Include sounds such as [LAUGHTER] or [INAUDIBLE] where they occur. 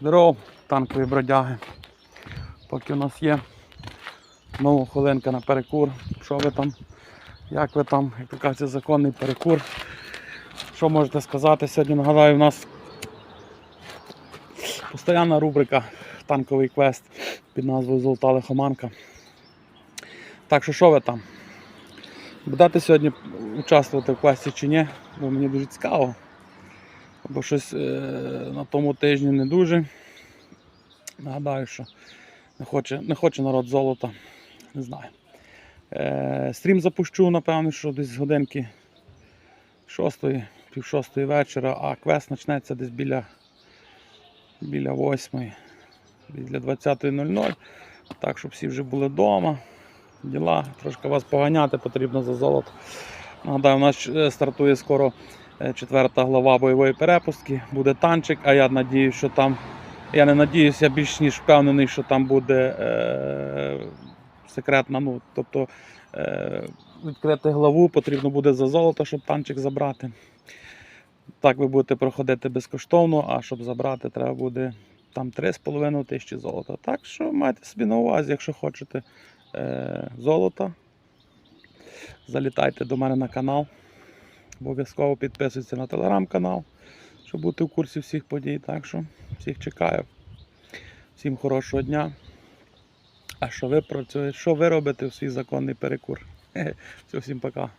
Здорово, танкові бродяги. Поки у нас є знову хвилинка на перекур. Що ви там? Як ви там? Як то кажуть, законний перекур. Що можете сказати? Сьогодні нагадаю, у нас постійна рубрика танковий квест під назвою Золота лихоманка. Так що що ви там? Будете сьогодні участвувати в квесті чи ні? Бо мені дуже цікаво. Бо щось е, на тому тижні не дуже. Нагадаю, що не хоче, не хоче народ золота. Не знаю. Е, стрім запущу, напевно, що десь з годинки 6, пів 6 вечора, а квест почнеться десь біля, біля 8, біля 20.00. Так, щоб всі вже були вдома. Діла, трошки вас поганяти потрібно за золото. Нагадаю, у нас е, стартує скоро четверта глава бойової перепустки. Буде танчик, а я надіюсь, що там. Я не надіюсь, я більш ніж впевнений, що там буде е, секретна. Ну, тобто е, відкрити главу потрібно буде за золото, щоб танчик забрати. Так ви будете проходити безкоштовно, а щоб забрати, треба буде там 3,5 тисячі золота. Так що майте собі на увазі, якщо хочете е, золота, залітайте до мене на канал. Обов'язково підписуйтесь на телеграм-канал, щоб бути в курсі всіх подій. Так що всіх чекаю. Всім хорошого дня. А що ви працюєте? Що ви робите в свій законний перекур? [LAUGHS] Все, всім пока.